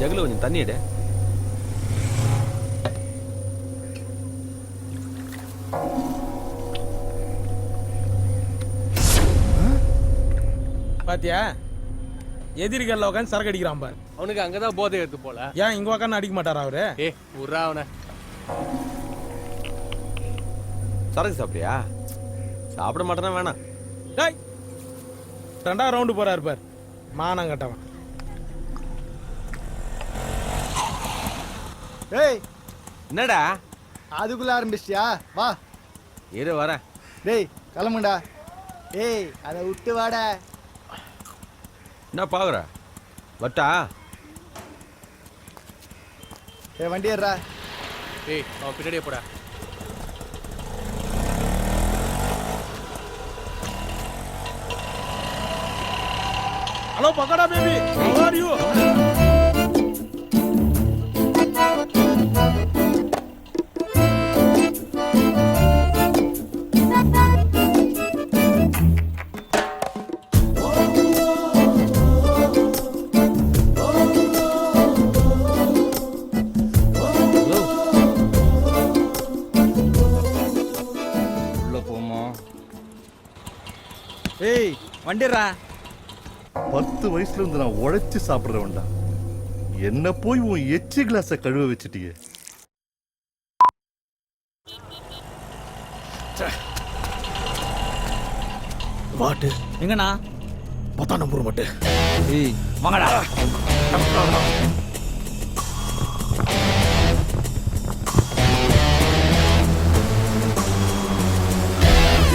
ஜகுல கொஞ்சம் தண்ணி எடு. பாத்தியா? எதிரிகள்ல உட்காந்து சரக்கு அடிக்கிறான் பாரு. அவனுக்கு அங்கதான் போதை எடுத்து போல. ஏன் இங்க உட்காந்து அடிக்க மாட்டாரா அவரு? ஏ உர்றா அவனை. சரக்கு சாப்பிட்றியா சாப்பிட மாட்டேனா வேணாம். டேய் ரெண்டாவது ரவுண்டு போறாரு பார். மானம் கட்டவன். டேய் என்னடா? அதுக்குள்ள ஆரம்பிச்சிட்டியா? வா. இரு வரேன் டேய் கிளம்புடா. டேய் அதை விட்டு வாடா. என்ன பாக்குற? வட்டா? டேய் வண்டி ஏறா ஏய் அவன் பின்னாடியே போடா. Hello pakoda baby how are you? வண்டிடுறா பத்து வயசுல இருந்து நான் உழைச்சு சாப்பிடுறவன்டா. என்ன போய் உன் எச்சி கிளாஸ கழுவ வச்சிட்டியே. வாட்டு எங்கண்ணா? பத்தாம் நம்பர் மட்டும் ஏய் வாங்கடா.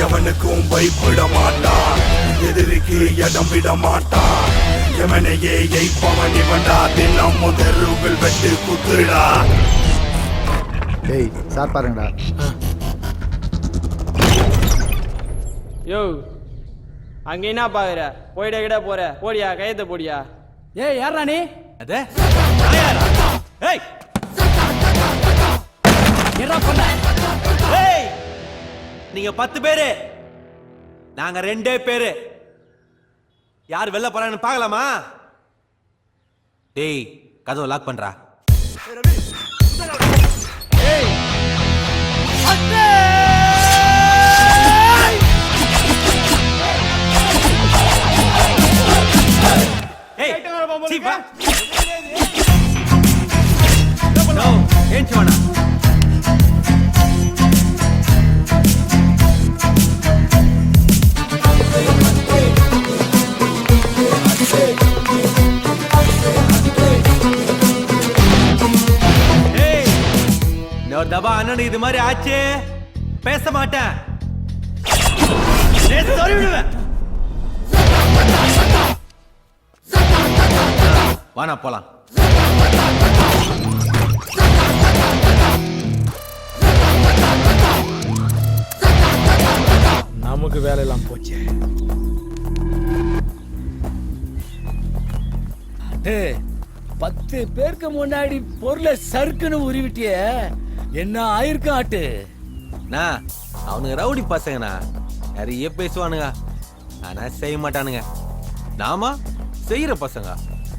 எவனுக்கும் பயப்பட மாட்டான். எதிரிக்கு இடம் விட மாட்டான். எவனையே எய்ப்பவன் இவன்டா தினம் முதருகள் வெட்டு குத்துடா டேய் சார் பாருங்கடா. யோ அங்க என்ன பாக்குற? போயிட கிட போற. போடியா கையத்தை போடியா? ஏய் யாரா நீ? அது ஏய்! என்ன பண்ண? ஏய்! நீங்க பத்து பேரு. நாங்க ரெண்டே பேரு. யார் வெளில போறாங்கன்னு பார்க்கலாமா? டேய் கதவை லாக் பண்றா. இது மாதிரி ஆச்சு? பேச மாட்டேன். வாண்ணா போலாம். நமக்கு வேலையெல்லாம் போச்சு. பத்து பேருக்கு முன்னாடி பொருளை சறுக்குன்னு உருவிட்டிய. என்ன ஆயிருக்கும் ஆட்டு? அண்ணா அவனுங்க ரவுடி பசங்கண்ணா. நிறைய பேசுவானுங்க. ஆனா செய்ய மாட்டானுங்க. நாம செய்யற பசங்க.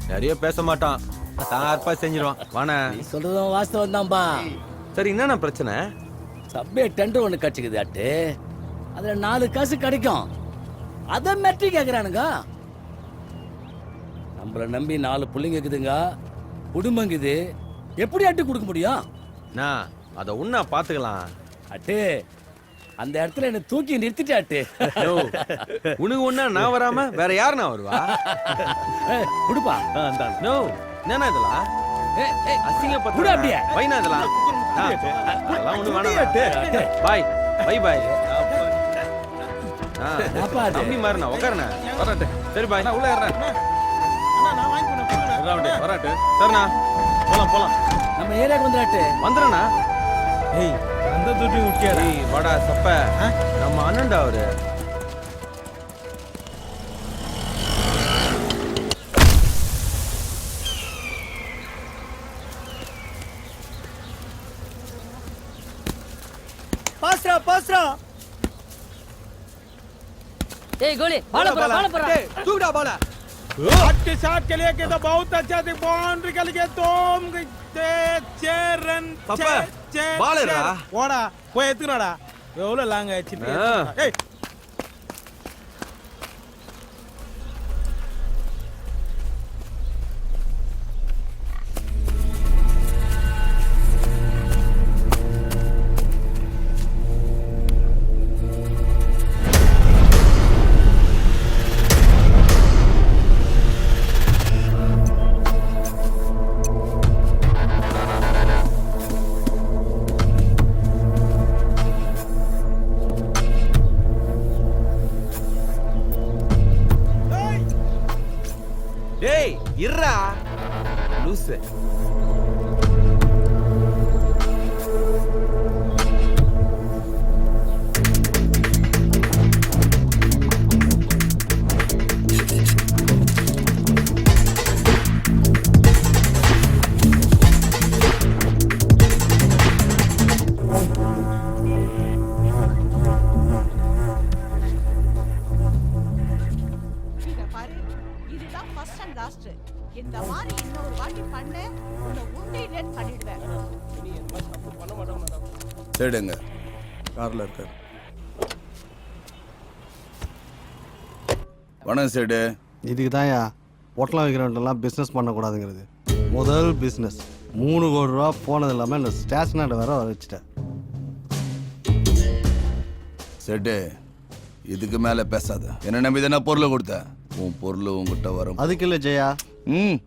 நிறைய பேச மாட்டான். தார்ப்பா செஞ்சிருவான். வாண்ணா. நீ சொல்றதும் வாஸ்தவம் தான்பா. சரி என்னண்ணா பிரச்சனை? சப்பே டெண்டர் ஒன்று கட்சிக்குது ஆட்டு. அதுல நாலு காசு கிடைக்கும். அதை மெட்ரி கேக்குறானுங்க. நம்மள நம்பி நாலு புள்ளைங்க இருக்குதுங்க. குடும்பங்குது எப்படி அட்டு கொடுக்க முடியும்? அண்ணா அதை உன்னா பாத்துக்கலாம். அட்டு அந்த இடத்துல என்ன தூக்கி நிறுத்திட்டாட்டு உனக்கு ஒண்ணா நான் வராம வேற யாருண்ணா வருவா? ஏய், குடுப்பா. நோ என்னண்ணா இதெல்லாம்? அசிங்க குடு பத்து அப்படியே. வைனா இதெல்லாம்? அதெல்லாம் ஒண்ணு வேணாம். பாய். Bye bye? தம்பி மாறினா உட்காருண்ணா வராட்டு. சரி பாய். நான் உள்ள ஏறேன் வராட்டு. வராட்டு. சரிண்ணா. போலாம் போலாம் நம்ம ஏரியாக்கு வந்துடாட்டு வந்துடுறேண்ணா. ஏய் அந்த துட்டி முக்கியாடா ஏய் வாடா சப்ப நம்ம அண்ணன்டா அவரு பாஸ்ரா பாஸ்ரா ஏய் கோலி பால போற பால போற தூக்குடா பால आपके शॉट के लिए तो बहुत अच्छा थी बाउंड्री के लिए तुम चार रन பாப்பா, ball எடுடா. போடா போய் எத்துக்கடா எவ்வளவு லாங் ஆயிடுச்சு. ஏய் வணக்கம் சேடு. இதுக்கு தான்யா பொட்டலம் வைக்கிறவன்ட்டெல்லாம் பிஸ்னஸ் பண்ணக்கூடாதுங்கிறது. முதல் பிஸ்னஸ் மூணு கோடி ரூபா போனது இல்லாமல் இந்த ஸ்டேஷனாண்ட வேற வர வச்சுட்டேன். செட்டு இதுக்கு மேல பேசாத. என்ன நம்பி தானே பொருளை கொடுத்த? உன் பொருள் உங்ககிட்ட வரும். அதுக்கு இல்லை ஜெயா. ம்.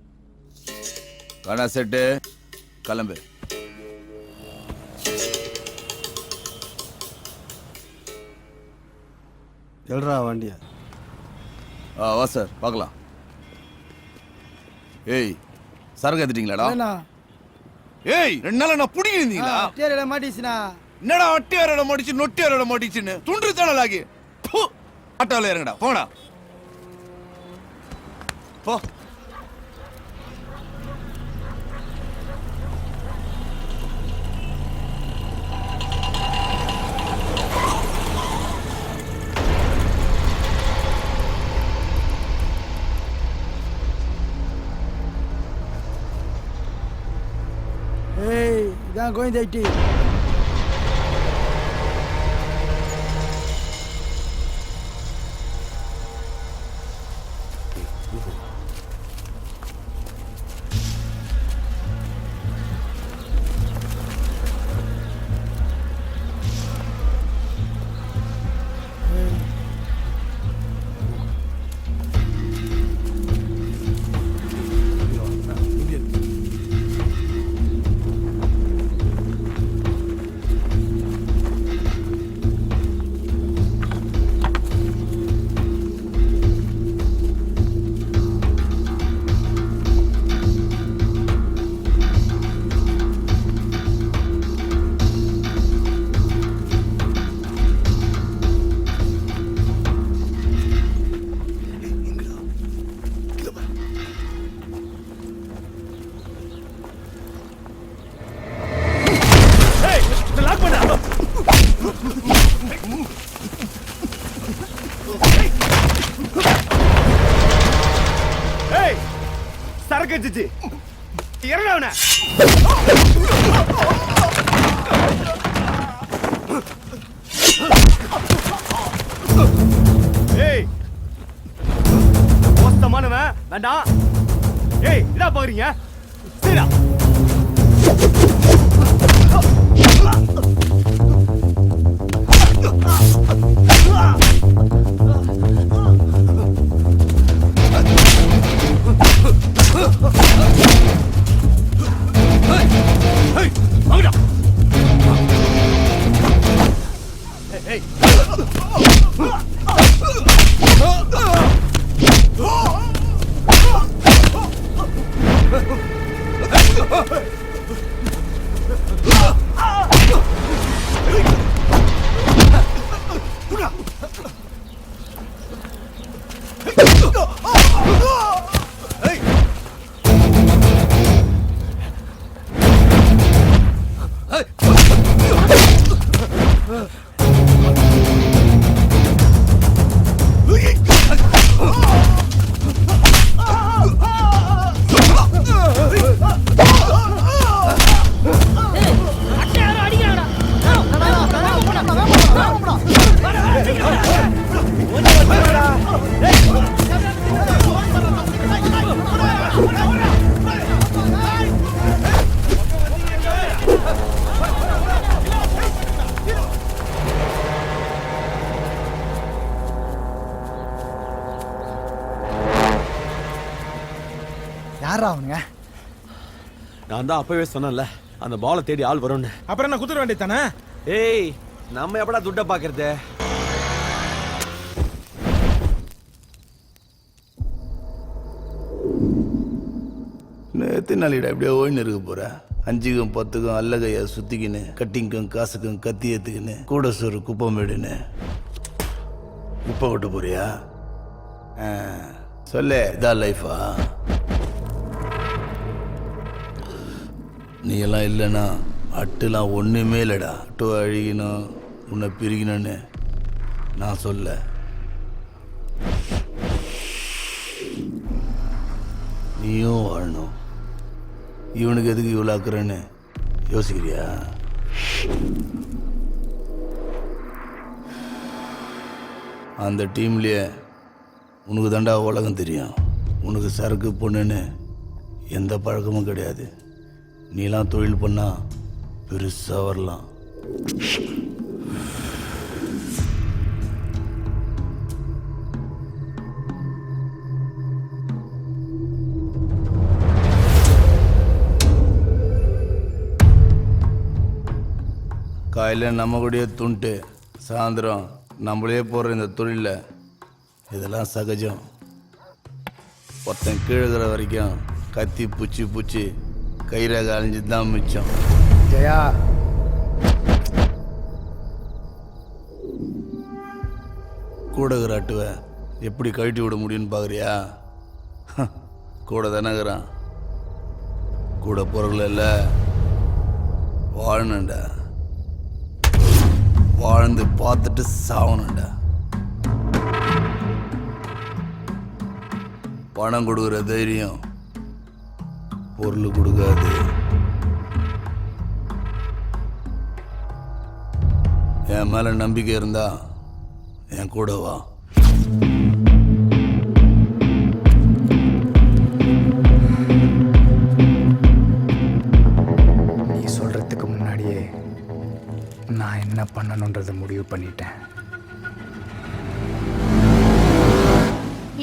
வேணா செட்டு. கிளம்பு. எழுறா வண்டியை. வா சார். பார்க்கலாம். ஏய் சரக்கு எடுத்துட்டீங்களாடா? ஏய் ரெண்டு நாள் நான் புடிங்க இருந்தீங்களா? தேரையில மாட்டிச்சுனா என்னடா அட்டி அரோட மாட்டிச்சு நொட்டி அரோட மாட்டிச்சுன்னு? துண்டு தடலாகி ஆட்டோவில் இறங்கடா போடா போ. ஏய் இதான் வச்சிச்சு இறங்கவன ஏய். மோசமானவன். வேண்டாம். ஏய் என்ன பாக்குறீங்க? நான் தான் அப்பவே சொன்னேன்ல அந்த பாலை தேடி ஆள் வரும்னு. அப்புறம் என்ன குத்துற வேண்டியதானே ஏய் நம்ம எப்படா துட்டை பாக்குறது? நேற்று நாளிட அப்படியே ஓய்னு இருக்க போற? அஞ்சுக்கும் பத்துக்கும் அல்ல கையா சுத்திக்கின்னு கட்டிங்க்கும் காசுக்கும் கத்தி ஏத்துக்கின்னு கூட சோறு குப்பமேடுன்னு குப்பை கொட்ட போறியா? ஆ, சொல்லு இதான் லைஃபா நீ எல்லாம் இல்லைன்னா அட்டுலாம் ஒன்றுமே இல்லைடா. அட்டு அழிக்கணும் உன்னை பிரிக்கணும்னு நான் சொல்ல. நீயும் வாழணும். இவனுக்கு எதுக்கு இவ்வளோ அக்கறன்னு யோசிக்கிறியா? அந்த டீம்லேயே உனக்கு தாண்டா உலகம் தெரியும். உனக்கு சரக்கு பொண்ணுன்னு எந்த பழக்கமும் கிடையாது. நீலாம் தொழில் பண்ணால் பெருசாக வரலாம். காலையில் நம்ம கூடயே துண்டு சாயந்தரம் நம்மளே போடுற இந்த தொழிலில் இதெல்லாம் சகஜம். ஒருத்தன் கீழே வரைக்கும் கத்தி பூச்சி பூச்சி கயிறாக அழிஞ்சு தான் மிச்சம். ஜெயா. கூடகிற அட்டுவை எப்படி கழட்டி விட முடியும்னு பார்க்குறியா கூட தானேங்கிறான் கூட பொருள் இல்லை. வாழணும்டா. வாழ்ந்து பார்த்துட்டு சாவணும்டா. பணம் கொடுக்குற தைரியம். பொருள் கொடுக்காது. என் மேல நம்பிக்கை இருந்தா என் கூட வா. நீ சொல்றதுக்கு முன்னாடியே நான் என்ன பண்ணணுன்றதை முடிவு பண்ணிட்டேன்.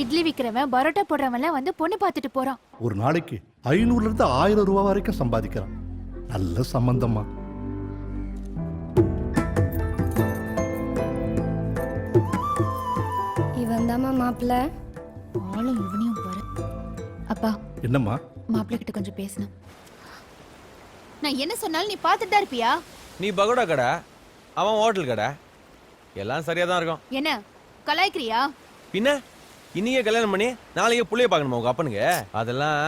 இட்லி விக்கிறவன் பரோட்டா போடுறவன்லாம் வந்து பொண்ணு பார்த்துட்டு போறான். ஒரு நாளைக்கு ஐநூறுல இருந்து ஆயிரம் ரூபாய் வரைக்கும் சம்பாதிக்கிறான். நல்ல சம்பந்தமா இவன் தாமா மாப்பிள்ள. ஆளும் இவனையும் பாரு. அப்பா என்னம்மா? மாப்பிள்ள கிட்ட கொஞ்சம் பேசணும் நான் என்ன சொன்னாலும் நீ பார்த்துட்டு தான் இருப்பியா? நீ பகோடா கடை அவன் ஹோட்டல் கடை. எல்லாம் சரியா தான் இருக்கும். என்ன கலாய்க்கிறியா? பின்ன? இன்னைக்கே கல்யாணம் பண்ணி நாளைக்கே புள்ளைய பார்க்கணுமா உங்க அப்பனுக்கு? அதெல்லாம்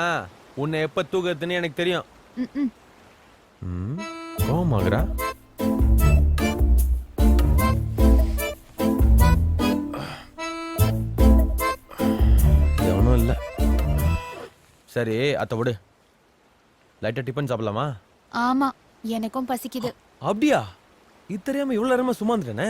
உன்னை எப்ப தூக்கத்துன்னு எனக்கு தெரியும். கோமாகரா எவனும் இல்லை. சரி அத்தை விடு. லைட்டாக டிஃபன் சாப்பிடலாமா? ஆமா எனக்கும் பசிக்குது. அப்படியா? இது தெரியாம இவ்வளவு நேரமா சும்மா இருந்துட்டேனே?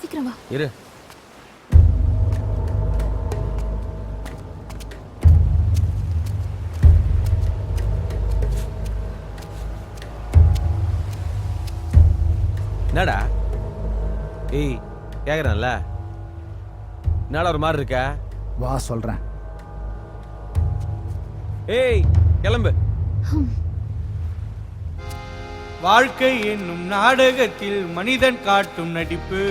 சீக்கிரம் வா. இரு. என்னடா? ஏய் கேக்குறேன்ல. என்னடா ஒரு மாதிரி இருக்க? வா சொல்றேன். ஏய் கிளம்பு. வாழ்க்கை என்னும் நாடகத்தில் மனிதன் காட்டும் நடிப்பு.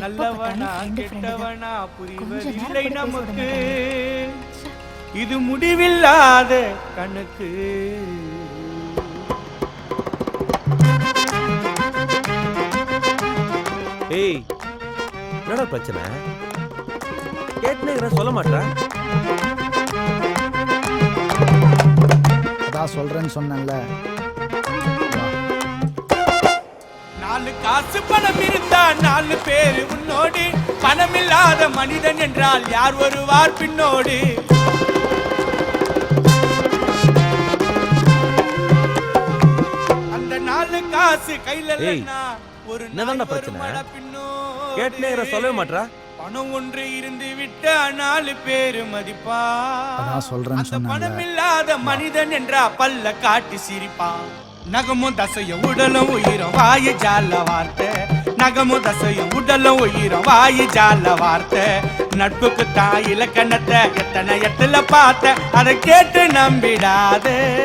நல்லவனா கெட்டவனா புரிவதில்லை நமக்கு. இது முடிவில்லாத கணக்கு. ஏய் என்னடா பிரச்சனை? கேட்டுனேங்கிற சொல்ல மாட்டேன் அதான் சொல்றேன்னு சொன்னேன்ல. நாலு காசு பணம் இருந்தா நாலு பேரு உன்னோடு பணமில்லாத மனிதன் என்றால் யார் வருவார் பின்னோடு? அந்த நாலு காசு கையில ஒரு என்னதான்டா பிரச்சனை? இரு, சொல்லவே மாட்றா? பணம் ஒன்று இருந்து விட்ட நாலு பேரு மதிப்பா. அதான் சொல்றேன்னு அந்த சொன்னாங்க. பணம் இல்லாத மனிதன் என்றா பல்ல காட்டி சிரிப்பான். நகமும் தசையும் உடலும் உயிரும் வாயு ஜால வார்த்தை. நகமும் தசையும் உடலும் உயிரும் வாயு ஜால வார்த்தை. நட்புக்கு தாயில இலக்கணத்தை எத்தனை எட்டுல பார்த்த? அதை கேட்டு நம்பிடாதே.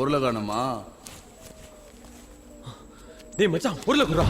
பொருளை காணுமா? டேய் மச்சான் பொருளை குடுறா